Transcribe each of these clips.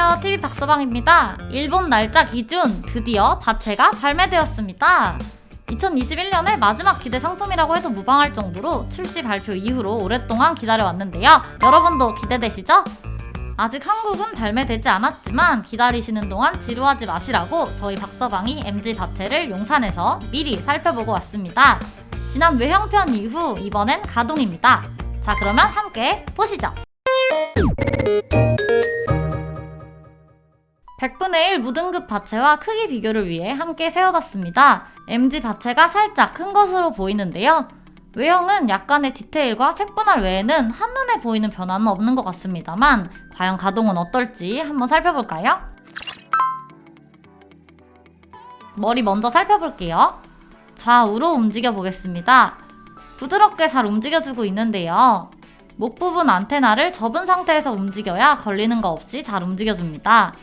안녕하세요. TV 박서방입니다. 일본 날짜 기준 드디어 바체가 발매되었습니다. 2021년의 마지막 기대 상품이라고 해도 무방할 정도로 출시 발표 이후로 오랫동안 기다려왔는데요. 여러분도 기대되시죠? 아직 한국은 발매되지 않았지만 기다리시는 동안 지루하지 마시라고 저희 박서방이 MG 바체를 용산에서 미리 살펴보고 왔습니다. 지난 외형편 이후 이번엔 가동입니다. 자, 그러면 함께 보시죠. 100분의 1 무등급 바체와 크기 비교를 위해 함께 세워봤습니다. MG 바체가 살짝 큰 것으로 보이는데요. 외형은 약간의 디테일과 색분할 외에는 한눈에 보이는 변화는 없는 것 같습니다만 과연 가동은 어떨지 한번 살펴볼까요? 머리 먼저 살펴볼게요. 좌우로 움직여 보겠습니다. 부드럽게 잘 움직여주고 있는데요. 목 부분 안테나를 접은 상태에서 움직여야 걸리는 거 없이 잘 움직여줍니다.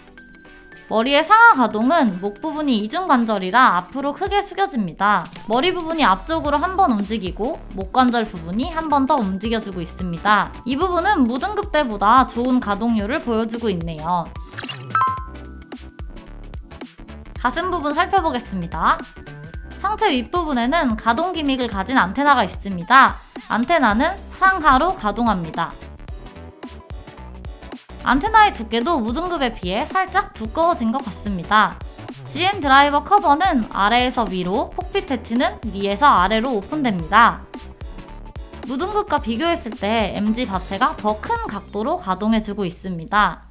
머리의 상하 가동은 목 부분이 이중관절이라 앞으로 크게 숙여집니다. 머리 부분이 앞쪽으로 한 번 움직이고 목 관절 부분이 한 번 더 움직여주고 있습니다. 이 부분은 무등급 때보다 좋은 가동률을 보여주고 있네요. 가슴 부분 살펴보겠습니다. 상체 윗부분에는 가동 기믹을 가진 안테나가 있습니다. 안테나는 상하로 가동합니다. 안테나의 두께도 무등급에 비해 살짝 두꺼워진 것 같습니다. GN 드라이버 커버는 아래에서 위로, 폭빛 해치는 위에서 아래로 오픈됩니다. 무등급과 비교했을 때 MG 자체가 더 큰 각도로 가동해주고 있습니다.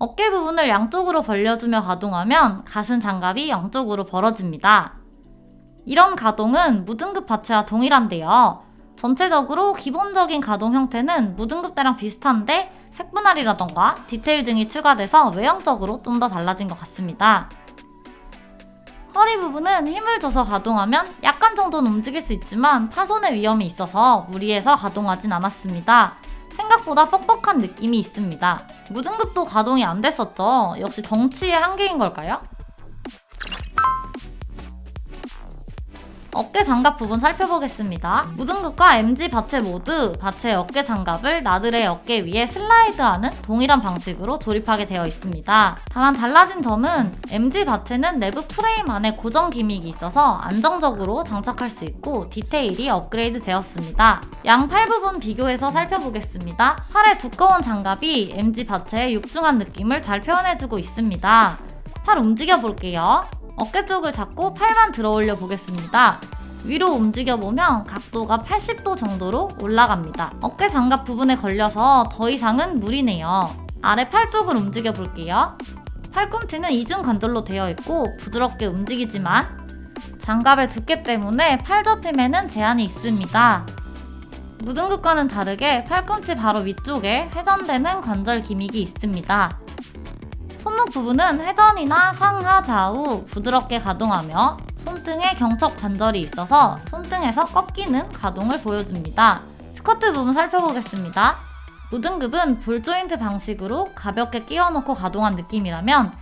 어깨 부분을 양쪽으로 벌려주며 가동하면 가슴 장갑이 양쪽으로 벌어집니다. 이런 가동은 무등급 바체와 동일한데요. 전체적으로 기본적인 가동 형태는 무등급 때랑 비슷한데 색분할이라던가 디테일 등이 추가돼서 외형적으로 좀 더 달라진 것 같습니다. 허리 부분은 힘을 줘서 가동하면 약간 정도는 움직일 수 있지만 파손의 위험이 있어서 무리해서 가동하진 않았습니다. 생각보다 뻑뻑한 느낌이 있습니다. 무등급도 가동이 안 됐었죠. 역시 덩치의 한계인 걸까요? 어깨 장갑 부분 살펴보겠습니다. 무등급과 MG 바체 모두 바체 어깨 장갑을 나들의 어깨 위에 슬라이드하는 동일한 방식으로 조립하게 되어 있습니다. 다만 달라진 점은 MG 바체는 내부 프레임 안에 고정 기믹이 있어서 안정적으로 장착할 수 있고 디테일이 업그레이드 되었습니다. 양 팔 부분 비교해서 살펴보겠습니다. 팔의 두꺼운 장갑이 MG 바체의 육중한 느낌을 잘 표현해주고 있습니다. 팔 움직여 볼게요. 어깨 쪽을 잡고 팔만 들어 올려 보겠습니다. 위로 움직여 보면 각도가 80도 정도로 올라갑니다. 어깨 장갑 부분에 걸려서 더 이상은 무리네요. 아래 팔 쪽을 움직여 볼게요. 팔꿈치는 이중 관절로 되어 있고 부드럽게 움직이지만 장갑의 두께 때문에 팔 접힘에는 제한이 있습니다. 무등급과는 다르게 팔꿈치 바로 위쪽에 회전되는 관절 기믹이 있습니다. 손목 부분은 회전이나 상하 좌우 부드럽게 가동하며 손등에 경첩 관절이 있어서 손등에서 꺾이는 가동을 보여줍니다. 스커트 부분 살펴보겠습니다. 무등급은 볼 조인트 방식으로 가볍게 끼워놓고 가동한 느낌이라면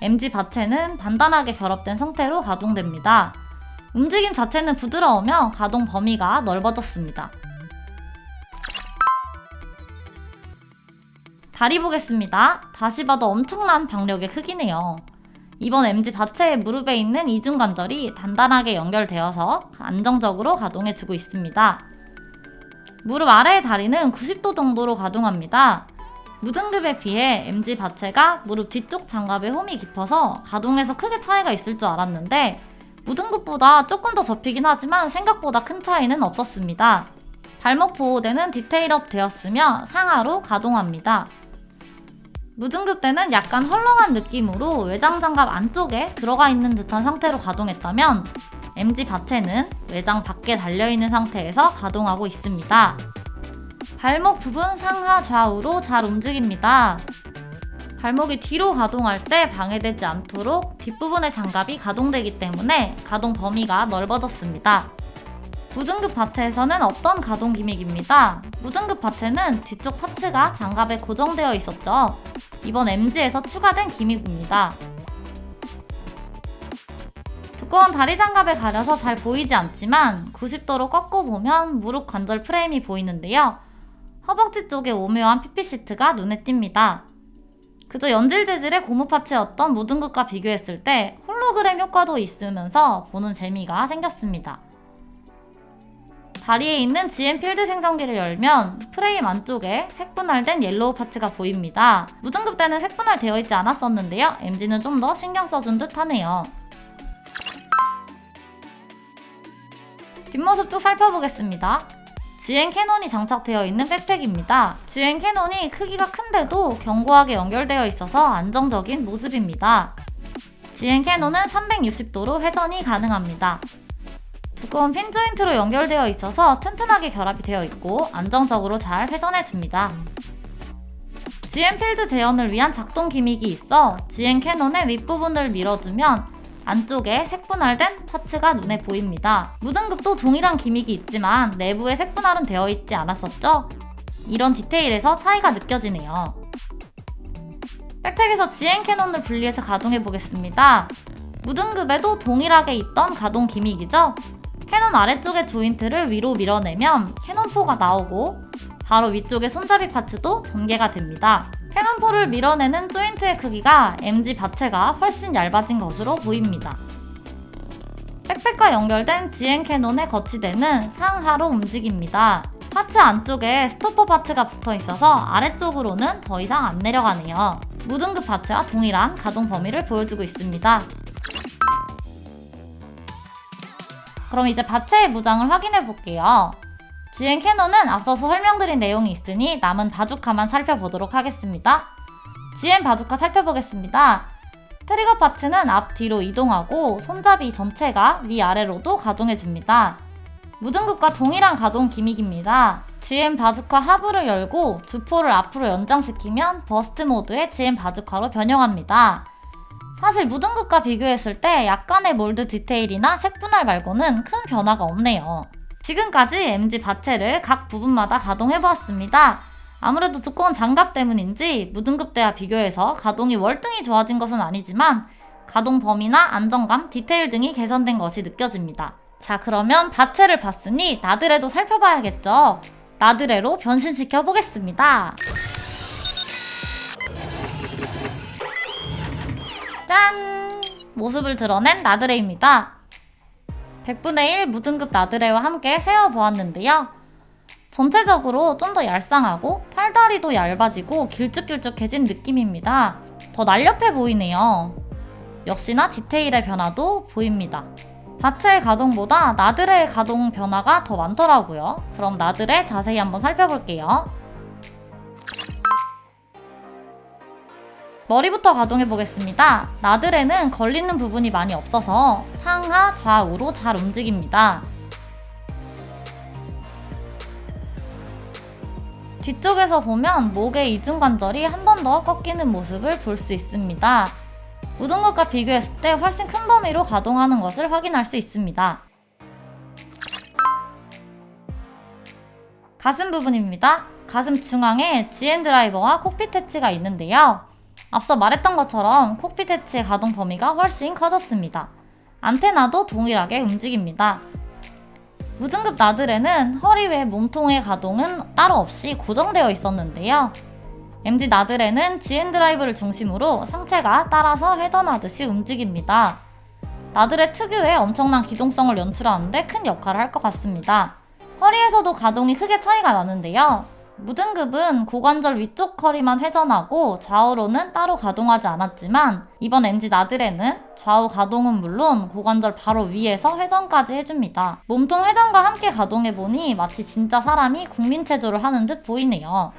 MG 바체는 단단하게 결합된 상태로 가동됩니다. 움직임 자체는 부드러우며 가동 범위가 넓어졌습니다. 다리 보겠습니다. 다시 봐도 엄청난 박력의 크기네요. 이번 MG 자체의 무릎에 있는 이중관절이 단단하게 연결되어서 안정적으로 가동해주고 있습니다. 무릎 아래의 다리는 90도 정도로 가동합니다. 무등급에 비해 MG 바체가 무릎 뒤쪽 장갑에 홈이 깊어서 가동에서 크게 차이가 있을 줄 알았는데 무등급보다 조금 더 접히긴 하지만 생각보다 큰 차이는 없었습니다. 발목 보호대는 디테일업 되었으며 상하로 가동합니다. 무등급 때는 약간 헐렁한 느낌으로 외장 장갑 안쪽에 들어가 있는 듯한 상태로 가동했다면 MG 바체는 외장 밖에 달려있는 상태에서 가동하고 있습니다. 발목 부분 상하 좌우로 잘 움직입니다. 발목이 뒤로 가동할 때 방해되지 않도록 뒷부분의 장갑이 가동되기 때문에 가동 범위가 넓어졌습니다. 무등급 바체에서는 없던 가동 기믹입니다. 무등급 바체는 뒤쪽 파츠가 장갑에 고정되어 있었죠. 이번 MG에서 추가된 기믹입니다. 두꺼운 다리 장갑에 가려서 잘 보이지 않지만 90도로 꺾고 보면 무릎 관절 프레임이 보이는데요. 허벅지 쪽에 오묘한 PP 시트가 눈에 띕니다. 그저 연질 재질의 고무 파츠였던 무등급과 비교했을 때 홀로그램 효과도 있으면서 보는 재미가 생겼습니다. 다리에 있는 GM 필드 생성기를 열면 프레임 안쪽에 색분할된 옐로우 파츠가 보입니다. 무등급 때는 색분할 되어 있지 않았었는데요. MG는 좀 더 신경 써준 듯 하네요. 뒷모습 쭉 살펴보겠습니다. GN 캐논이 장착되어 있는 백팩입니다. GN 캐논이 크기가 큰데도 견고하게 연결되어 있어서 안정적인 모습입니다. GN 캐논은 360도로 회전이 가능합니다. 두꺼운 핀 조인트로 연결되어 있어서 튼튼하게 결합이 되어 있고 안정적으로 잘 회전해줍니다. GN 필드 재현을 위한 작동 기믹이 있어 GN 캐논의 윗부분을 밀어주면 안쪽에 색분할된 파츠가 눈에 보입니다. 무등급도 동일한 기믹이 있지만 내부에 색분할은 되어 있지 않았었죠? 이런 디테일에서 차이가 느껴지네요. 백팩에서 GN 캐논을 분리해서 가동해 보겠습니다. 무등급에도 동일하게 있던 가동 기믹이죠? 캐논 아래쪽의 조인트를 위로 밀어내면 캐논포가 나오고 바로 위쪽의 손잡이 파츠도 전개가 됩니다. 캐논포를 밀어내는 조인트의 크기가 MG 바체가 훨씬 얇아진 것으로 보입니다. 백팩과 연결된 GN 캐논의 거치대는 상하로 움직입니다. 파츠 안쪽에 스토퍼 파츠가 붙어 있어서 아래쪽으로는 더 이상 안 내려가네요. 무등급 파츠와 동일한 가동 범위를 보여주고 있습니다. 그럼 이제 바체의 무장을 확인해 볼게요. GN 캐논은 앞서서 설명드린 내용이 있으니 남은 바주카만 살펴보도록 하겠습니다. GN 바주카 살펴보겠습니다. 트리거 파츠는 앞뒤로 이동하고 손잡이 전체가 위아래로도 가동해줍니다. 무등급과 동일한 가동 기믹입니다. GM 바주카 하부를 열고 주포를 앞으로 연장시키면 버스트 모드의 GM 바주카로 변형합니다. 사실 무등급과 비교했을 때 약간의 몰드 디테일이나 색분할 말고는 큰 변화가 없네요. 지금까지 MG 바체를 각 부분마다 가동해보았습니다. 아무래도 두꺼운 장갑 때문인지 무등급 때와 비교해서 가동이 월등히 좋아진 것은 아니지만 가동 범위나 안정감, 디테일 등이 개선된 것이 느껴집니다. 자, 그러면 바체를 봤으니 나드레도 살펴봐야겠죠? 나드레로 변신시켜 보겠습니다. 짠! 모습을 드러낸 나드레입니다. 100분의 1 무등급 나드레와 함께 세어보았는데요. 전체적으로 좀 더 얄쌍하고 팔다리도 얇아지고 길쭉길쭉해진 느낌입니다. 더 날렵해 보이네요. 역시나 디테일의 변화도 보입니다. 바체의 가동보다 나드레의 가동 변화가 더 많더라고요. 그럼 나드레 자세히 한번 살펴볼게요. 머리부터 가동해 보겠습니다. 나들에는 걸리는 부분이 많이 없어서 상하 좌우로 잘 움직입니다. 뒤쪽에서 보면 목의 이중관절이 한 번 더 꺾이는 모습을 볼 수 있습니다. 무등급과 비교했을 때 훨씬 큰 범위로 가동하는 것을 확인할 수 있습니다. 가슴 부분입니다. 가슴 중앙에 GN 드라이버와 콕핏 해치가 있는데요. 앞서 말했던 것처럼 콕핏 해치의 가동 범위가 훨씬 커졌습니다. 안테나도 동일하게 움직입니다. 무등급 나들에는 허리 외 몸통의 가동은 따로 없이 고정되어 있었는데요. MG 나들에는 GN 드라이브를 중심으로 상체가 따라서 회전하듯이 움직입니다. 나들의 특유의 엄청난 기동성을 연출하는데 큰 역할을 할 것 같습니다. 허리에서도 가동이 크게 차이가 나는데요. 무등급은 고관절 위쪽 허리만 회전하고 좌우로는 따로 가동하지 않았지만 이번 MG 나들에는 좌우 가동은 물론 고관절 바로 위에서 회전까지 해줍니다. 몸통 회전과 함께 가동해보니 마치 진짜 사람이 국민체조를 하는 듯 보이네요.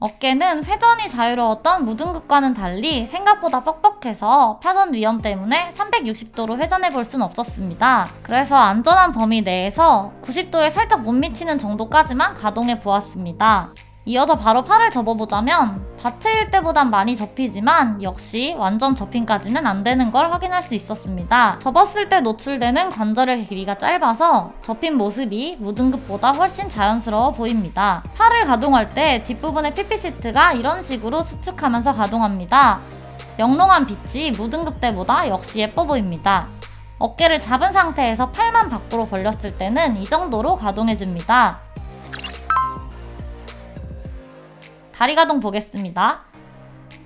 어깨는 회전이 자유로웠던 무등급과는 달리 생각보다 뻑뻑해서 파손 위험 때문에 360도로 회전해 볼 순 없었습니다. 그래서 안전한 범위 내에서 90도에 살짝 못 미치는 정도까지만 가동해 보았습니다. 이어서 바로 팔을 접어보자면 자체일 때보단 많이 접히지만 역시 완전 접힘까지는 안 되는 걸 확인할 수 있었습니다. 접었을 때 노출되는 관절의 길이가 짧아서 접힌 모습이 무등급보다 훨씬 자연스러워 보입니다. 팔을 가동할 때 뒷부분의 피피시트가 이런 식으로 수축하면서 가동합니다. 영롱한 빛이 무등급 때보다 역시 예뻐 보입니다. 어깨를 잡은 상태에서 팔만 밖으로 벌렸을 때는 이 정도로 가동해줍니다. 다리 가동 보겠습니다.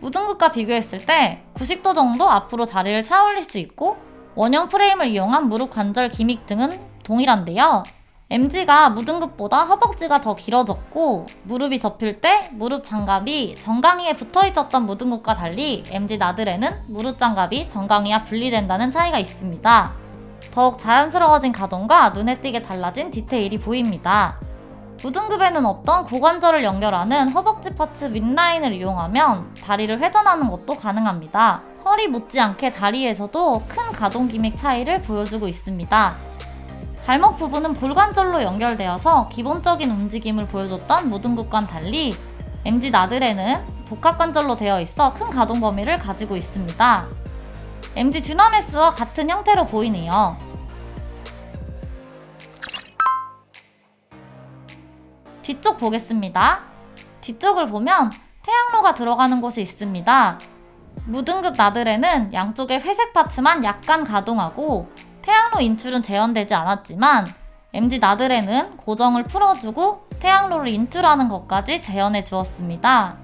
무등급과 비교했을 때 90도 정도 앞으로 다리를 차 올릴 수 있고 원형 프레임을 이용한 무릎 관절 기믹 등은 동일한데요. MG가 무등급보다 허벅지가 더 길어졌고 무릎이 접힐 때 무릎 장갑이 정강이에 붙어 있었던 무등급과 달리 MG 나들에는 무릎 장갑이 정강이와 분리된다는 차이가 있습니다. 더욱 자연스러워진 가동과 눈에 띄게 달라진 디테일이 보입니다. 무등급에는 없던 고관절을 연결하는 허벅지 파츠 윗라인을 이용하면 다리를 회전하는 것도 가능합니다. 허리 못지않게 다리에서도 큰 가동 기믹 차이를 보여주고 있습니다. 발목 부분은 볼관절로 연결되어서 기본적인 움직임을 보여줬던 무등급과는 달리 MG 나들에는 복합관절로 되어 있어 큰 가동 범위를 가지고 있습니다. MG 듀나메스와 같은 형태로 보이네요. 뒤쪽 보겠습니다. 뒤쪽을 보면 태양로가 들어가는 곳이 있습니다. 무등급 나들에는 양쪽에 회색 파츠만 약간 가동하고 태양로 인출은 재현되지 않았지만 MG 나들에는 고정을 풀어주고 태양로를 인출하는 것까지 재현해 주었습니다.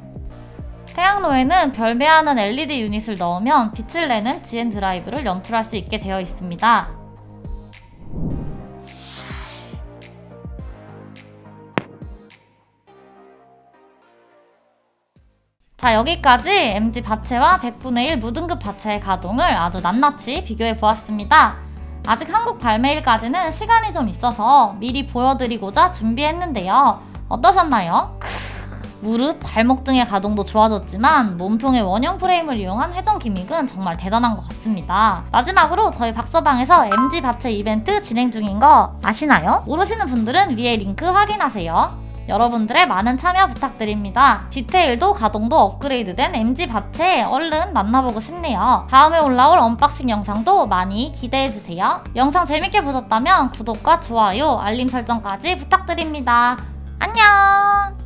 태양로에는 별배하는 LED 유닛을 넣으면 빛을 내는 GN 드라이브를 연출할 수 있게 되어 있습니다. 자 여기까지 MG 바체와 100분의 1 무등급 바체의 가동을 아주 낱낱이 비교해 보았습니다. 아직 한국 발매일까지는 시간이 좀 있어서 미리 보여드리고자 준비했는데요. 어떠셨나요? 크, 무릎, 발목 등의 가동도 좋아졌지만 몸통의 원형 프레임을 이용한 회전 기믹은 정말 대단한 것 같습니다. 마지막으로 저희 박서방에서 MG 바체 이벤트 진행 중인 거 아시나요? 모르시는 분들은 위에 링크 확인하세요. 여러분들의 많은 참여 부탁드립니다. 디테일도 가동도 업그레이드된 MG 바체 얼른 만나보고 싶네요. 다음에 올라올 언박싱 영상도 많이 기대해주세요. 영상 재밌게 보셨다면 구독과 좋아요, 알림 설정까지 부탁드립니다. 안녕!